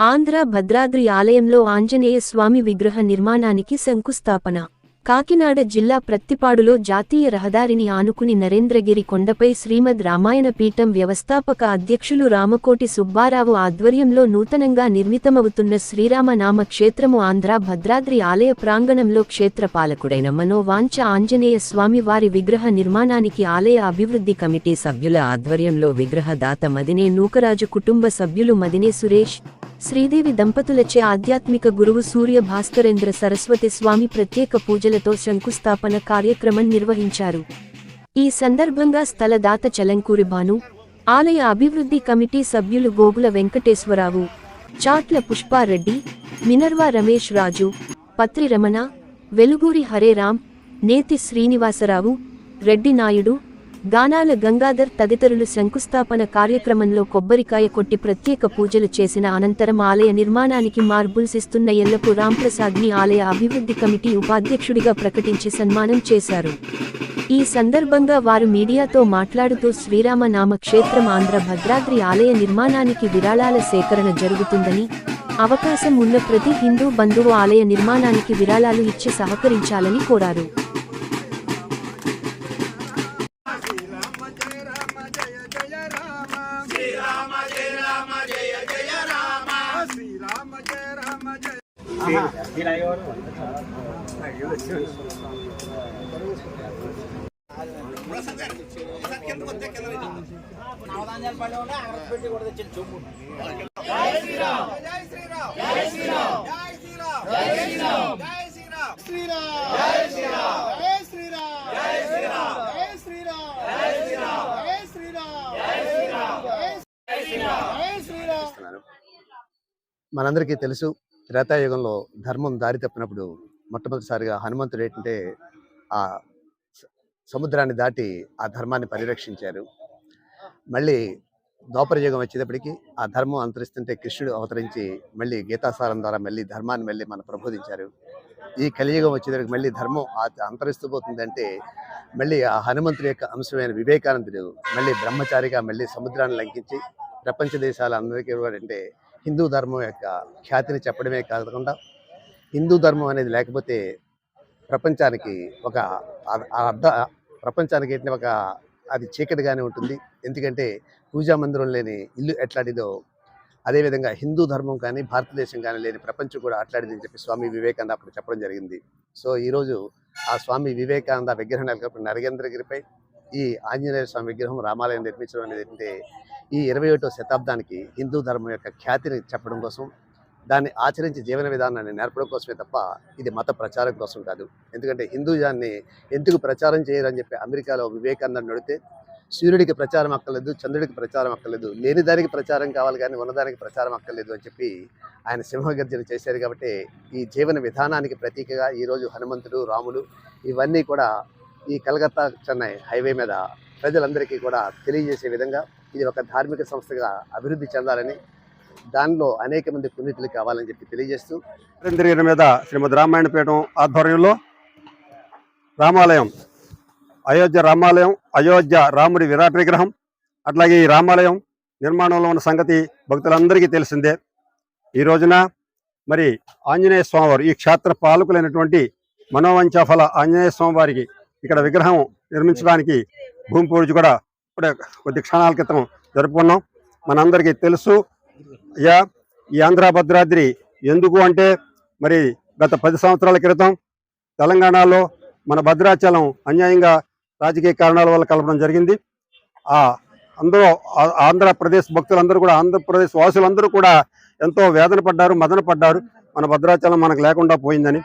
ఆంధ్ర భద్రాద్రి ఆలయంలో ఆంజనేయ స్వామి విగ్రహ నిర్మాణానికి శంకుస్థాపన. కాకినాడ జిల్లా ప్రత్తిపాడులో జాతీయ రహదారిని ఆనుకుని నరేంద్రగిరి కొండపై శ్రీమద్ రామాయణ పీఠం వ్యవస్థాపక అధ్యక్షులు రామకోటి సుబ్బారావు ఆధ్వర్యంలో నూతనంగా నిర్మితమవుతున్న శ్రీరామనామ క్షేత్రము ఆంధ్ర భద్రాద్రి ఆలయ ప్రాంగణంలో క్షేత్రపాలకుడైన మనోవాంఛ ఆంజనేయ స్వామి వారి విగ్రహ నిర్మాణానికి ఆలయ అభివృద్ధి కమిటీ సభ్యుల ఆధ్వర్యంలో విగ్రహదాత మదినే నూకరాజు కుటుంబ సభ్యులు మదినే సురేష్ శ్రీదేవి దంపతులచే ఆధ్యాత్మిక గురువు సూర్య భాస్కరేంద్ర సరస్వతి స్వామి ప్రత్యేక పూజలు పూజలతో శంకుస్థాపన కార్యక్రమం నిర్వహించారు. ఈ సందర్భంగా స్థలదాత చలంకూరి భాను ఆలయ అభివృద్ధి కమిటీ సభ్యులు గోగుల వెంకటేశ్వరరావు చాట్ల పుష్పారెడ్డి మినర్వా రమేష్ రాజు పత్రి రమణ వెలుగూరి హరేరాం నేతి శ్రీనివాసరావు రెడ్డి నాయుడు గానాల గంగాధర్ తదితరులు శంకుస్థాపన కార్యక్రమంలో కొబ్బరికాయ కొట్టి ప్రత్యేక పూజలు చేసిన అనంతరం ఆలయ నిర్మాణానికి మార్బుల్స్ ఇస్తున్న ఎల్లపు రాంప్రసాద్ని ఆలయ అభివృద్ధి కమిటీ ఉపాధ్యక్షుడిగా ప్రకటించి సన్మానం చేశారు. ఈ సందర్భంగా వారు మీడియాతో మాట్లాడుతూ శ్రీరామ నామ క్షేత్రం ఆంధ్ర భద్రాద్రి ఆలయ నిర్మాణానికి విరాళాల సేకరణ జరుగుతుందని అవకాశం ఉన్న ప్రతి హిందూ బంధువు ఆలయ నిర్మాణానికి విరాళాలు ఇచ్చి సహకరించాలని కోరారు. జయ జై శ్రీరామ్ జై శ్రీరామ్ జై శ్రీరామ్ జై శ్రీరామ్ జై శ్రీరామ్ జై శ్రీరామ్ జై శ్రీరామ్ జై శ్రీరామ్ జై శ్రీరామ్ జై శ్రీరామ్ జై శ్రీరామ్ జై శ్రీరామ్ జై శ్రీరామ్ జై శ్రీరామ్ జై శ్రీరామ్. మనందరికీ తెలుసు త్రేతాయుగంలో ధర్మం దారి తప్పినప్పుడు మొట్టమొదటిసారిగా హనుమంతుడు ఏంటంటే ఆ స- సముద్రాన్ని దాటి ఆ ధర్మాన్ని పరిరక్షించారు. మళ్ళీ ద్వాపర యుగం వచ్చేటప్పటికి ఆ ధర్మం అంతరిస్తుంటే కృష్ణుడు అవతరించి మళ్ళీ గీతాసారం ద్వారా మళ్ళీ ధర్మాన్ని మళ్ళీ మన ప్రబోధించారు. ఈ కలియుగం వచ్చేటప్పటికి మళ్ళీ ధర్మం అంతరిస్తూ పోతుందంటే మళ్ళీ ఆ హనుమంతుడి యొక్క అంశమైన వివేకానందుడు మళ్ళీ బ్రహ్మచారిగా మళ్ళీ సముద్రాన్ని లంకించి ప్రపంచ దేశాలందరికీ కూడా అంటే హిందూ ధర్మం యొక్క ఖ్యాతిని చెప్పడమే కాకుండా హిందూ ధర్మం అనేది లేకపోతే ప్రపంచానికి ఒక ఆ- ఆ అర్ధ ప్రపంచానికి ఏంటంటే ఒక అది చీకటిగానే ఉంటుంది. ఎందుకంటే పూజా మందిరం లేని ఇల్లు ఎట్లాంటిదో అదేవిధంగా హిందూ ధర్మం కానీ భారతదేశం కానీ లేని ప్రపంచం కూడా అట్లాంటిది అని చెప్పి స్వామి వివేకానంద అప్పుడు చెప్పడం జరిగింది. సో ఈరోజు ఆ స్వామి వివేకానంద విగ్రహం నెలకొల్పిన నరేంద్రగిరిపై ఈ ఆంజనేయ స్వామి విగ్రహం రామాలయం నిర్మించడం అనేది ఏంటంటే ఈ ఇరవై ఒకటో శతాబ్దానికి హిందూ ధర్మం యొక్క ఖ్యాతిని చెప్పడం కోసం దాన్ని ఆచరించి జీవన విధానాన్ని నేర్పడం కోసమే తప్ప ఇది మత ప్రచారం కోసం కాదు. ఎందుకంటే హిందూజాన్ని ఎందుకు ప్రచారం చేయరని చెప్పి అమెరికాలో వివేకానంద నడితే సూర్యుడికి ప్రచారం అక్కర్లేదు చంద్రుడికి ప్రచారం అక్కర్లేదు లేని దానికి ప్రచారం కావాలి కానీ ఉన్నదానికి ప్రచారం అక్కర్లేదు అని చెప్పి ఆయన సింహగర్జన చేశారు కాబట్టి ఈ జీవన విధానానికి ప్రతీకగా ఈరోజు హనుమంతుడు రాములు ఇవన్నీ కూడా ఈ కలకత్తా చెన్నై హైవే మీద ప్రజలందరికీ కూడా తెలియజేసే విధంగా ఇది ఒక ధార్మిక సంస్థగా అభివృద్ధి చెందాలని దానిలో అనేక మంది పునీతులు కావాలని చెప్పి తెలియజేస్తూ నరేంద్రగిరి మీద శ్రీమద్ రామాయణ పీఠం ఆధ్వర్యంలో రామాలయం అయోధ్య రామాలయం అయోధ్య రాముడి విరాట్ విగ్రహం అట్లాగే ఈ రామాలయం నిర్మాణంలో ఉన్న సంగతి భక్తులందరికీ తెలిసిందే. ఈ రోజున మరి ఆంజనేయ స్వామివారు ఈ క్షేత్ర పాలకులైనటువంటి మనోవంచాఫల ఆంజనేయ స్వామి వారికి ఇక్కడ విగ్రహం నిర్మించడానికి భూమి పూజ కూడా ఇప్పుడే కొద్ది క్షణాల క్రితం జరుపుకున్నాం. మనందరికీ తెలుసు అయ్యా ఈ ఆంధ్ర భద్రాద్రి ఎందుకు అంటే మరి గత పది సంవత్సరాల క్రితం తెలంగాణలో మన భద్రాచలం అన్యాయంగా రాజకీయ కారణాల వల్ల కలపడం జరిగింది. ఆ అందరూ ఆంధ్రప్రదేశ్ భక్తులందరూ కూడా ఆంధ్రప్రదేశ్ వాసులందరూ కూడా ఎంతో వేదన పడ్డారు మదన పడ్డారు. మన భద్రాచలం మనకు లేకుండా పోయిందని.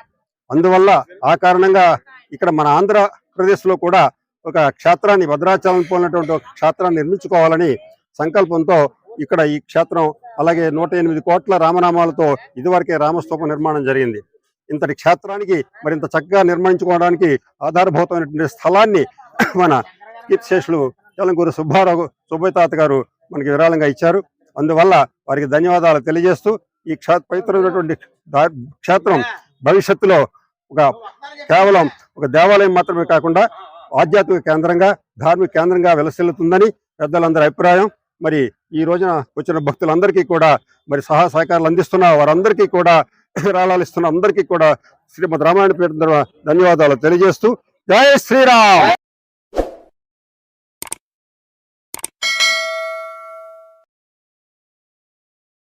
అందువల్ల ఆ కారణంగా ఇక్కడ మన ఆంధ్రప్రదేశ్లో కూడా ఒక క్షేత్రాన్ని భద్రాచలం పోలినటువంటి ఒక క్షేత్రాన్ని నిర్మించుకోవాలని సంకల్పంతో ఇక్కడ ఈ క్షేత్రం అలాగే నూట ఎనిమిది కోట్ల రామనామాలతో ఇదివరకే రామస్తూపం నిర్మాణం జరిగింది. ఇంతటి క్షేత్రానికి మరింత చక్కగా నిర్మించుకోవడానికి ఆధారభూతమైనటువంటి స్థలాన్ని మన కీర్తిశేషులు తెలంగూరు సుబ్బారావు సుబ్బయ్య తాత గారు మనకి విరాళంగా ఇచ్చారు. అందువల్ల వారికి ధన్యవాదాలు తెలియజేస్తూ ఈ క్షేత్ర పవిత్రమైనటువంటి క్షేత్రం భవిష్యత్తులో ఒక కేవలం ఒక దేవాలయం మాత్రమే కాకుండా ఆధ్యాత్మిక కేంద్రంగా ధార్మిక కేంద్రంగా విలసిల్లుతుందని పెద్దలందరి అభిప్రాయం. మరి ఈ రోజున వచ్చిన భక్తులందరికీ కూడా మరి సహా సహకారాలు అందిస్తున్న వారందరికీ కూడా విరాళాలు ఇస్తున్న అందరికీ కూడా శ్రీమద్ రామాయణ పీఠం ధన్యవాదాలు తెలియజేస్తూ. జై శ్రీరామ్!